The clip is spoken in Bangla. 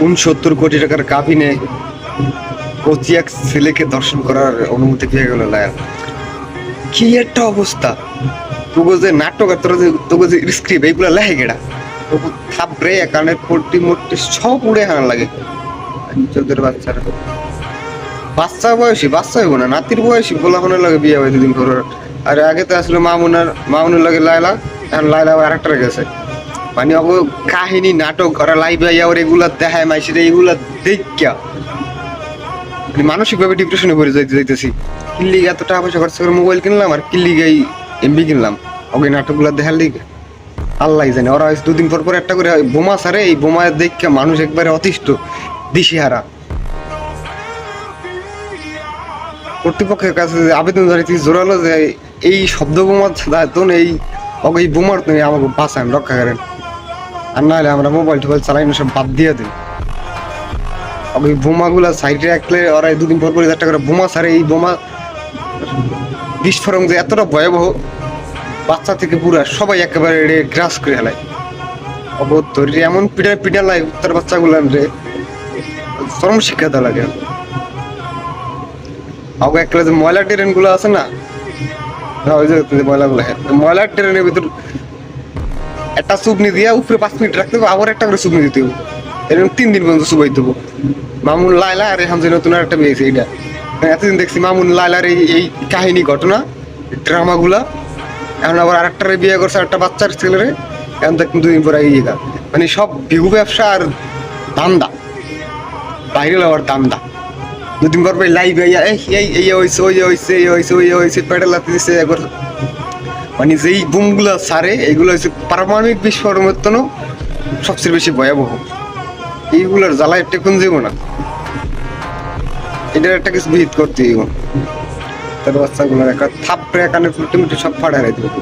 উনসত্তর কোটি টাকার কাবিনে কচি এক ছেলেকে দর্শন করার অনুমতি পেয়ে গেল লায়া কি একটা অবস্থা। তোকে যে নাটক আর তোরা যে তোকে যে স্ক্রিপ্ট এইগুলো লেহে গেড়া তোকে থাপড়ে কানের পট্টি মট্টি সব উড়ে হানা লাগে। চোদ্দের বাচ্চারা। বাচ্চা বয়সী, বাচ্চা হইব না, নাতির বয়সী হনে লাগে বিয়ে হয় দুদিন পর। আর আগে তো আসলে মামুনার মামুনের লাগে লাইলা এখন লাইলা আবার আরেকটা গেছে মানে অব কাহিনী, নাটক, ওরা লাইভ আইয়া ওর এগুলা দেখায় মাইসিরে এগুলা দেখা মানে মানসিকভাবে ডিপ্রেশনে পড়ে যাইতে যাইতেছি। কিল্লি এত টাকা পয়সা খরচ করে মোবাইল কিনলাম আর কিল্লি গাই এমবি কিনলাম। ওই নাটকগুলো দেখার লিগে। আল্লাহ জানে, ওরা দুদিন পর পর একটা করে বোমা সারে এই বোমা দেখে মানুষ একবারে অতিষ্ঠ, দিশেহারা। কর্তৃপক্ষের কাছে আবেদন জানাইছি জোরালো যে এই শব্দ বোমার দায়িত্ব এই ওকে এই বোমার তুমি আমাকে বাঁচান, রক্ষা করেন। আর নাহলে আমরা মোবাইল টোবাইল চালাই না সব বাদ দিয়ে দিই। ওকে এই বোমাগুলা সাইডে রাখলে ওরা দুদিন পর পর একটা করে বোমা ছাড়ে এই বোমা বিস্ফোরণ যে এতটা ভয়াবহ বাচ্চা থেকে পুরা সবাই একেবারে রে গ্রাস করে হেলায় অবতর এমন পিঠা পিঠা লাই তার বাচ্চাগুলো রে চরম শিক্ষা দেওয়া লাগে। আগে একটা যে ময়লা ট্রেনগুলো আছে না হ্যাঁ, ওই যে ময়লা গুলো ময়লা ট্রেনের ভিতর একটা সুপনি দিয়া উপরে পাঁচ মিনিট রাখতে হবে আবার একটা করে সুপনি দিতে হবে এরকম তিন দিন পর্যন্ত সুবাই দেবো। মামুন লাইলা আর যে নতুন একটা পেয়েছে এইটা। এতদিন দেখছি মামুন লাইলার এই এই কাহিনী, ঘটনা ড্রামা গুলা এখন আবার আরেকটা বিয়ে করছে একটা বাচ্চার ছেলেরে। এখন দেখ দুদিন পরে এই মানে সব বিহু ব্যবসা আর দান্দা বাইরে আবার দান্দা দুদিন পর লাইভ এই এই এই হইছে, ওই হইছে, এই হইছে, ওই হইছে, পেটে লাতি দিছে, একবার মানে যেই বোমগুলো সারে এগুলো হচ্ছে পারমাণবিক বিস্ফোরণের জন্য সবচেয়ে বেশি ভয়াবহ। এইগুলোর জ্বালায় টেকুন যাব না এটার একটা কিছু বিহিত করতে তার বাচ্চাগুলোর একটা থাপড়ে কানে ফুটে মুটে সব ফাটা হারাই রাখতে